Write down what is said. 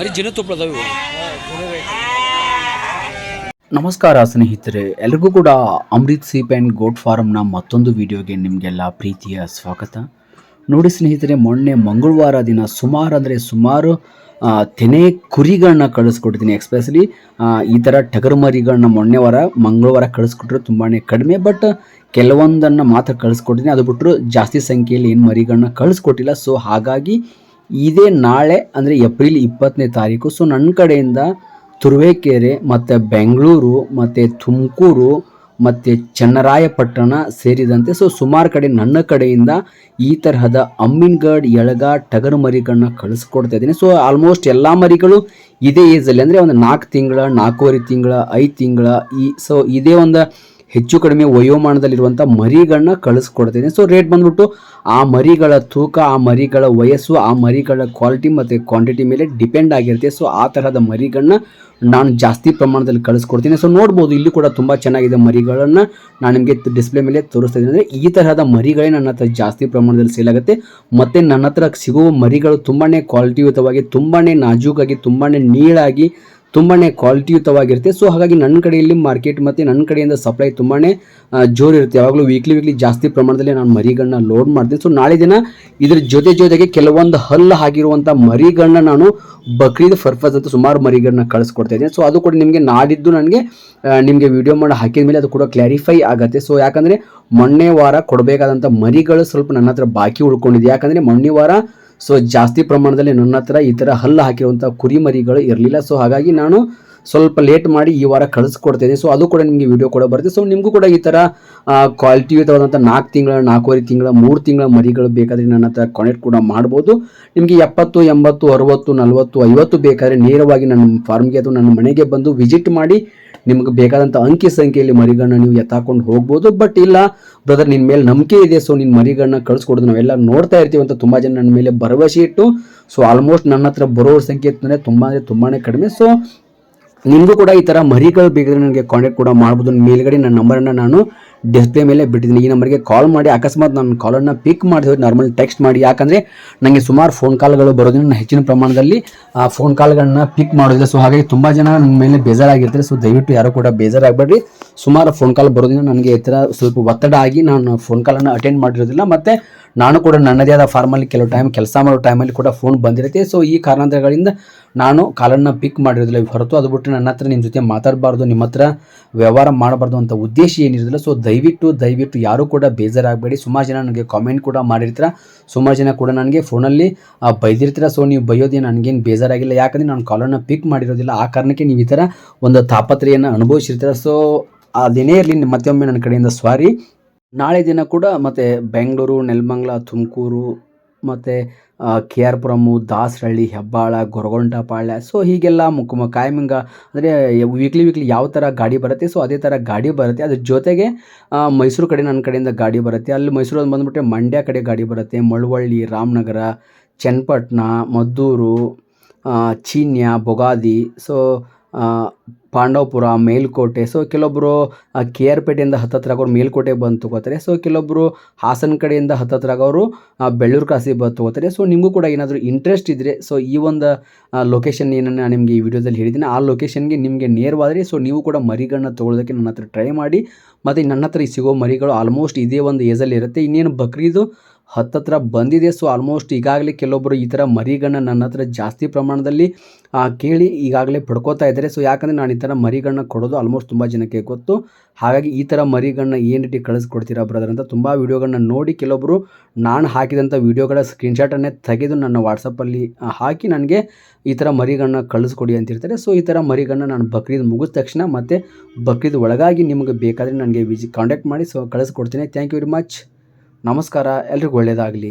ಮರಿ ಜಿನ ನಮಸ್ಕಾರ ಸ್ನೇಹಿತರೆ, ಎಲ್ರಿಗೂ ಕೂಡ ಅಮೃತ್ ಸೀಪ್ ಆ್ಯಂಡ್ ಗೋಟ್ ಫಾರ್ಮ್ನ ಮತ್ತೊಂದು ವಿಡಿಯೋಗೆ ನಿಮಗೆಲ್ಲ ಪ್ರೀತಿಯ ಸ್ವಾಗತ. ನೋಡಿ ಸ್ನೇಹಿತರೆ, ಮೊನ್ನೆ ಮಂಗಳವಾರ ದಿನ ಸುಮಾರು ಅಂದರೆ ಸುಮಾರು ತೆನೆ ಕುರಿಗಳನ್ನ ಕಳಿಸ್ಕೊಟ್ಟಿದ್ದೀನಿ. ಎಕ್ಸ್ಪೆಷಲಿ ಈ ಥರ ಟಗರು ಮರಿಗಳನ್ನ ಮೊನ್ನೆ ವಾರ, ಮಂಗಳವಾರ ಕಳಿಸ್ಕೊಟ್ರೆ ತುಂಬಾ ಕಡಿಮೆ ಬಟ್ ಕೆಲವೊಂದನ್ನು ಮಾತ್ರ ಕಳಿಸ್ಕೊಟ್ಟಿದ್ದೀನಿ. ಅದು ಬಿಟ್ಟರು ಜಾಸ್ತಿ ಸಂಖ್ಯೆಯಲ್ಲಿ ಏನು ಮರಿಗಳನ್ನ ಕಳಿಸ್ಕೊಟ್ಟಿಲ್ಲ. ಸೊ ಹಾಗಾಗಿ ಇದೇ ನಾಳೆ, ಅಂದರೆ ಏಪ್ರಿಲ್ ಇಪ್ಪತ್ತನೇ ತಾರೀಕು. ಸೊ ನನ್ನ ಕಡೆಯಿಂದ ತುರುವೇಕೆರೆ, ಮತ್ತು ಬೆಂಗಳೂರು, ಮತ್ತು ತುಮಕೂರು, ಮತ್ತು ಚನ್ನರಾಯಪಟ್ಟಣ ಸೇರಿದಂತೆ ಸೊ ಸುಮಾರು ಕಡೆ ನನ್ನ ಕಡೆಯಿಂದ ಈ ತರಹದ ಅಮ್ಮಿನ್ಗಡ್ ಎಳಗ ಟಗರು ಮರಿಗಳನ್ನ ಕಳಿಸ್ಕೊಡ್ತಾ ಇದ್ದೀನಿ. ಸೊ ಆಲ್ಮೋಸ್ಟ್ ಎಲ್ಲ ಮರಿಗಳು ಇದೇ ಏಜಲ್ಲಿ ಅಂದರೆ ಒಂದು ನಾಲ್ಕು ತಿಂಗಳ, ನಾಲ್ಕೂವರೆ ತಿಂಗಳ, ಐದು ತಿಂಗಳ ಈ ಸೊ ಇದೇ ಒಂದು ಹೆಚ್ಚು ಕಡಿಮೆ ವಯೋಮಾನದಲ್ಲಿರುವಂಥ ಮರಿಗಳನ್ನ ಕಳಿಸ್ಕೊಡ್ತೀನಿ. ಸೊ ರೇಟ್ ಬಂದ್ಬಿಟ್ಟು ಆ ಮರಿಗಳ ತೂಕ, ಆ ಮರಿಗಳ ವಯಸ್ಸು, ಆ ಮರಿಗಳ ಕ್ವಾಲಿಟಿ ಮತ್ತು ಕ್ವಾಂಟಿಟಿ ಮೇಲೆ ಡಿಪೆಂಡ್ ಆಗಿರುತ್ತೆ. ಸೊ ಆ ತರಹದ ಮರಿಗಳನ್ನ ನಾನು ಜಾಸ್ತಿ ಪ್ರಮಾಣದಲ್ಲಿ ಕಳಿಸ್ಕೊಡ್ತೀನಿ. ಸೊ ನೋಡ್ಬೋದು ಇಲ್ಲಿ ಕೂಡ ತುಂಬ ಚೆನ್ನಾಗಿದೆ ಮರಿಗಳನ್ನು ನಾನು ನಿಮಗೆ ಡಿಸ್ಪ್ಲೇ ಮೇಲೆ ತೋರಿಸ್ತಾ ಇದ್ದೀನಿ. ಅಂದರೆ ಈ ತರಹದ ಮರಿಗಳೇ ನನ್ನ ಹತ್ರ ಜಾಸ್ತಿ ಪ್ರಮಾಣದಲ್ಲಿ ಸೇಲ್ ಆಗುತ್ತೆ. ಮತ್ತು ನನ್ನ ಹತ್ರ ಸಿಗುವ ಮರಿಗಳು ತುಂಬಾ ಕ್ವಾಲಿಟಿಯುತವಾಗಿ ತುಂಬಾ ನಾಜೂಕಾಗಿ ತುಂಬಾ ನೀಳಾಗಿ ತುಂಬಾ ಕ್ವಾಲಿಟಿಯುತವಾಗಿರುತ್ತೆ ಸೊ ಹಾಗಾಗಿ ನನ್ನ ಕಡೆಯಲ್ಲಿ ಮಾರ್ಕೆಟ್ ಮತ್ತು ನನ್ನ ಕಡೆಯಿಂದ ಸಪ್ಲೈ ತುಂಬಾ ಜೋರು ಇರುತ್ತೆ ಯಾವಾಗಲೂ ವೀಕ್ಲಿ ವೀಕ್ಲಿ ಜಾಸ್ತಿ ಪ್ರಮಾಣದಲ್ಲಿ ನಾನು ಮರಿಗಳನ್ನ ಲೋಡ್ ಮಾಡ್ತೀನಿ. ಸೊ ನಾಳೆ ದಿನ ಇದ್ರ ಜೊತೆ ಜೊತೆಗೆ ಕೆಲವೊಂದು ಹಲ್ಲು ಆಗಿರುವಂಥ ಮರಿಗಳನ್ನ ನಾನು ಬಕ್ರೀದ್ ಪರ್ಪಸ್ ಅಂತ ಸುಮಾರು ಮರಿಗಳನ್ನ ಕಳಿಸ್ಕೊಡ್ತಾ ಇದ್ದೀನಿ. ಸೊ ಅದು ಕೂಡ ನಿಮಗೆ ನಾಡಿದ್ದು ನನಗೆ ನಿಮಗೆ ವಿಡಿಯೋ ಮಾಡಿ ಹಾಕಿದ ಮೇಲೆ ಅದು ಕೂಡ ಕ್ಲಾರಿಫೈ ಆಗುತ್ತೆ. ಸೊ ಯಾಕಂದರೆ ಮೊನ್ನೆ ವಾರ ಕೊಡಬೇಕಾದಂಥ ಮರಿಗಳು ಸ್ವಲ್ಪ ನನ್ನ ಹತ್ರ ಬಾಕಿ ಉಳ್ಕೊಂಡಿದೆ. ಯಾಕಂದರೆ ಮೊನ್ನೆ ವಾರ ಸೊ ಜಾಸ್ತಿ ಪ್ರಮಾಣದಲ್ಲಿ ನನ್ನ ಹತ್ರ ಈ ಥರ ಹಲ್ಲು ಹಾಕಿರುವಂಥ ಕುರಿಮರಿಗಳು ಇರಲಿಲ್ಲ. ಸೊ ಹಾಗಾಗಿ ನಾನು ಸ್ವಲ್ಪ ಲೇಟ್ ಮಾಡಿ ಈ ವಾರ ಕಳಿಸ್ಕೊಡ್ತೇನೆ ಸೊ ಅದು ಕೂಡ ನಿಮಗೆ ವಿಡಿಯೋ ಕೂಡ ಬರುತ್ತೆ. ಸೊ ನಿಮಗೂ ಕೂಡ ಈ ಥರ ಕ್ವಾಲಿಟಿಯುತವಾದಂಥ ನಾಲ್ಕು ತಿಂಗಳ, ನಾಲ್ಕೂವರೆ ತಿಂಗಳ, ಮೂರು ತಿಂಗಳ ಮರಿಗಳು ಬೇಕಾದರೆ ನನ್ನ ಹತ್ರ ಕಾಂಟ್ಯಾಕ್ಟ್ ಕೂಡ ಮಾಡ್ಬೋದು. ನಿಮಗೆ ಎಪ್ಪತ್ತು, ಎಂಬತ್ತು, ಅರುವತ್ತು, ನಲವತ್ತು, ಐವತ್ತು ಬೇಕಾದರೆ ನೇರವಾಗಿ ನನ್ನ ಫಾರ್ಮ್ಗೆ ಅಥವಾ ನನ್ನ ಮನೆಗೆ ಬಂದು ವಿಸಿಟ್ ಮಾಡಿ ನಿಮಗೆ ಬೇಕಾದಂಥ ಅಂಕಿ ಸಂಖ್ಯೆಯಲ್ಲಿ ಮರಿಗಳನ್ನ ನೀವು ಎತ್ತಾಕೊಂಡು ಹೋಗ್ಬೋದು. ಬಟ್ ಇಲ್ಲ ಬ್ರದರ್ ನಿನ್ನ ಮೇಲೆ ನಂಬಿಕೆ ಇದೆ. ಸೊ ನಿನ್ನ ಮರಿಗಳನ್ನ ಕಳಿಸ್ಕೊಡೋದು ನಾವೆಲ್ಲ ನೋಡ್ತಾ ಇರ್ತೀವಿ ಅಂತ ತುಂಬ ಜನ ನನ್ನ ಮೇಲೆ ಭರವಸೆ ಇಟ್ಟು. ಸೊ ಆಲ್ಮೋಸ್ಟ್ ನನ್ನ ಹತ್ರ ಬರೋ ಸಂಖ್ಯೆ ತುಂಬ ಅಂದರೆ ತುಂಬಾ ಕಡಿಮೆ. ಸೊ ನಿಮಗೂ ಕೂಡ ಈ ಥರ ಮರಿಗಳು ಬೇಕಾದ್ರೆ ನನಗೆ ಕಾಂಟ್ಯಾಕ್ಟ್ ಕೂಡ ಮಾಡ್ಬೋದು. ಮೇಲ್ಗಡೆ ನನ್ನ ನಂಬರನ್ನು ನಾನು ಡಿಸ್ಪ್ಲೇ ಮೇಲೆ ಬಿಟ್ಟಿದ್ದೀನಿ. ಈ ನಂಬರ್ಗೆ ಕಾಲ್ ಮಾಡಿ ಅಕಸ್ಮಾತ್ ನನ್ನ ಕಾಲನ್ನು ಪಿಕ್ ಮಾಡಿದ್ರೆ ನಾರ್ಮಲ್ ಟೆಕ್ಸ್ಟ್ ಮಾಡಿ. ಯಾಕಂದರೆ ನನಗೆ ಸುಮಾರು ಫೋನ್ ಕಾಲ್ಗಳು ಬರೋದ್ರಿಂದ ನಾನು ಹೆಚ್ಚಿನ ಪ್ರಮಾಣದಲ್ಲಿ, ಆ ಫೋನ್ ಕಾಲ್ಗಳನ್ನ ಪಿಕ್ ಮಾಡೋದಿಲ್ಲ. ಸೊ ಹಾಗಾಗಿ ತುಂಬ ಜನ ನನ್ನ ಮೇಲೆ ಬೇಜಾರಾಗಿರ್ತಾರೆ. ಸೊ ದಯವಿಟ್ಟು ಯಾರೂ ಕೂಡ ಬೇಜಾರಾಗಬೇಡ್ರಿ. ಸುಮಾರು ಫೋನ್ ಕಾಲ್ ಬರೋದ್ರಿಂದ ನನಗೆ ಈ ಥರ ಸ್ವಲ್ಪ ಒತ್ತಡ ಆಗಿ ನಾನು ಫೋನ್ ಕಾಲನ್ನು ಅಟೆಂಡ್ ಮಾಡಿರೋದಿಲ್ಲ ಮತ್ತು ನಾನು ಕೂಡ ನನ್ನದೇ ಆದ ಫಾರ್ಮಲ್ಲಿ ಕೆಲವು ಟೈಮ್ ಕೆಲಸ ಮಾಡೋ ಟೈಮಲ್ಲಿ ಕೂಡ ಫೋನ್ ಬಂದಿರುತ್ತೆ. ಸೊ ಈ ಕಾರಣಗಳಿಂದ ನಾನು ಕಾಲನ್ನು ಪಿಕ್ ಮಾಡಿರೋದಿಲ್ಲ. ಹೊರತು ಅದು ಬಿಟ್ಟು ನನ್ನ ಹತ್ರ ನಿಮ್ಮ ಜೊತೆ ಮಾತಾಡಬಾರ್ದು, ನಿಮ್ಮ ಹತ್ರ ವ್ಯವಹಾರ ಮಾಡಬಾರ್ದು ಅಂತ ಉದ್ದೇಶ ಏನಿರೋದಿಲ್ಲ. ಸೊ ದಯವಿಟ್ಟು ದಯವಿಟ್ಟು ಯಾರೂ ಕೂಡ ಬೇಜಾರಾಗಬೇಡಿ. ಸುಮಾರು ಜನ ನನಗೆ ಕಾಮೆಂಟ್ ಕೂಡ ಮಾಡಿರ್ತೀರ. ಸುಮಾರು ಜನ ಕೂಡ ನನಗೆ ಫೋನಲ್ಲಿ ಬೈದಿರ್ತೀರ. ಸೊ ನೀವು ಬೈಯೋದೇ ನನಗೇನು ಬೇಜಾರಾಗಿಲ್ಲ. ಯಾಕಂದರೆ ನಾನು ಕಾಲನ್ನು ಪಿಕ್ ಮಾಡಿರೋದಿಲ್ಲ. ಆ ಕಾರಣಕ್ಕೆ ನೀವು ಈ ಥರ ಒಂದು ತಾಪತ್ರೆಯನ್ನು ಅನುಭವಿಸಿರ್ತೀರ. ಸೊ ಅದೇನೇ ಇರಲಿ, ಮತ್ತೊಮ್ಮೆ ನನ್ನ ಕಡೆಯಿಂದ ಸ್ವಾರಿ ನಾಳೆ ದಿನ ಕೂಡ ಮತ್ತು ಬೆಂಗಳೂರು, ನೆಲಮಂಗ್ಲ, ತುಮಕೂರು, ಮತ್ತು K R Puram Dasarahalli, Hebbal Goraguntepalya so ಹೀಗೆಲ್ಲ ಮುಖ ಕಾಯಮಿಂಗ ಅಂದರೆ ವೀಕ್ಲಿ ವೀಕ್ಲಿ ಯಾವ ಥರ ಗಾಡಿ ಬರುತ್ತೆ ಸೊ ಅದೇ ಥರ ಗಾಡಿ ಬರುತ್ತೆ. ಅದ್ರ ಜೊತೆಗೆ ಮೈಸೂರು ಕಡೆ ನನ್ನ ಕಡೆಯಿಂದ ಗಾಡಿ ಬರುತ್ತೆ. ಅಲ್ಲಿ ಮೈಸೂರು ಬಂದುಬಿಟ್ರೆ ಮಂಡ್ಯ ಕಡೆ ಗಾಡಿ ಬರುತ್ತೆ. ಮಳವಳ್ಳಿ, ರಾಮನಗರ, ಚನ್ನಪಟ್ಟಣ, ಮದ್ದೂರು ಚೀನ್ಯ, ಬೊಗಾದಿ ಸೊ ಪಾಂಡವಪುರ ಮೇಲುಕೋಟೆ. ಸೊ ಕೆಲವೊಬ್ಬರು ಕೆ ಆರ್ ಪೇಟೆಯಿಂದ ಹತ್ತತ್ರ ಆಗೋರು ಮೇಲುಕೋಟೆ ಬಂದು ತಗೋತಾರೆ. ಸೊ ಕೆಲವೊಬ್ಬರು ಹಾಸನ ಕಡೆಯಿಂದ ಹತ್ತತ್ರ ಆ, ಬೆಳ್ಳೂರು ಕ್ರಾಸಿಗೆ ಬಂದು ತಗೋತಾರೆ. ಸೊ ನಿಮಗೂ ಕೂಡ ಏನಾದರೂ ಇಂಟ್ರೆಸ್ಟ್ ಇದ್ದರೆ ಸೊ ಈ ಒಂದು ಲೊಕೇಶನ್ ಏನನ್ನು ನಾನು ನಿಮಗೆ ಈ ವಿಡಿಯೋದಲ್ಲಿ ಹೇಳಿದ್ದೀನಿ. ಆ ಲೊಕೇಶನ್ಗೆ ನಿಮಗೆ ನೇರವಾದರೆ ಸೊ ನೀವು ಕೂಡ ಮರಿಗಳನ್ನ ತೊಗೊಳೋದಕ್ಕೆ ನನ್ನ ಹತ್ರ ಟ್ರೈ ಮಾಡಿ. ಮತ್ತು ನನ್ನ ಹತ್ರ ಸಿಗೋ ಮರಿಗಳು ಆಲ್ಮೋಸ್ಟ್ ಇದೇ ಒಂದು ಏಜಲ್ಲಿ ಇರುತ್ತೆ. ಇನ್ನೇನು ಬಕ್ರೀದು ಹತ್ತತ್ರ ಬಂದಿದೆ. ಸೊ ಆಲ್ಮೋಸ್ಟ್ ಈಗಾಗಲೇ ಕೆಲವೊಬ್ಬರು ಈ ಥರ ಮರಿಗಳನ್ನ ನನ್ನ ಹತ್ರ ಜಾಸ್ತಿ ಪ್ರಮಾಣದಲ್ಲಿ ಕೇಳಿ ಈಗಾಗಲೇ ಪಡ್ಕೋತಾ ಇದ್ದಾರೆ. ಸೊ ಯಾಕಂದರೆ ನಾನು ಈ ಥರ ಮರಿಗಳನ್ನ ಕೊಡೋದು ಆಲ್ಮೋಸ್ಟ್ ತುಂಬ ಜನಕ್ಕೆ ಗೊತ್ತು. ಹಾಗಾಗಿ ಈ ಥರ ಮರಿಗಳನ್ನ ಏನು ರೀತಿ ಕಳಿಸ್ಕೊಡ್ತೀರಾ ಬ್ರದರ್ ಅಂತ ತುಂಬ ವೀಡಿಯೋಗಳನ್ನ ನೋಡಿ ಕೆಲವೊಬ್ಬರು ನಾನು ಹಾಕಿದಂಥ ವೀಡಿಯೋಗಳ ಸ್ಕ್ರೀನ್ಶಾಟನ್ನೇ ತೆಗೆದು ನನ್ನ ವಾಟ್ಸಪ್ಪಲ್ಲಿ ಹಾಕಿ ನನಗೆ ಈ ಥರ ಮರಿಗಳನ್ನ ಕಳಿಸ್ಕೊಡಿ ಅಂತಿರ್ತಾರೆ. ಸೊ ಈ ಥರ ಮರಿಗಳನ್ನ ನಾನು ಬಕ್ರೀದ್ ಮುಗಿದ ತಕ್ಷಣ ಮತ್ತು ಬಕ್ರೀದ್ ಒಳಗಾಗಿ ನಿಮಗೆ ಬೇಕಾದರೆ ನನಗೆ ವಿಜಿ ಕಾಂಟ್ಯಾಕ್ಟ್ ಮಾಡಿ. ಸೊ ಕಳಿಸ್ಕೊಡ್ತೀನಿ. ಥ್ಯಾಂಕ್ ಯು ವೆರಿ ಮಚ್ ನಮಸ್ಕಾರ ಎಲ್ರಿಗೂ ಒಳ್ಳೆಯದಾಗಲಿ.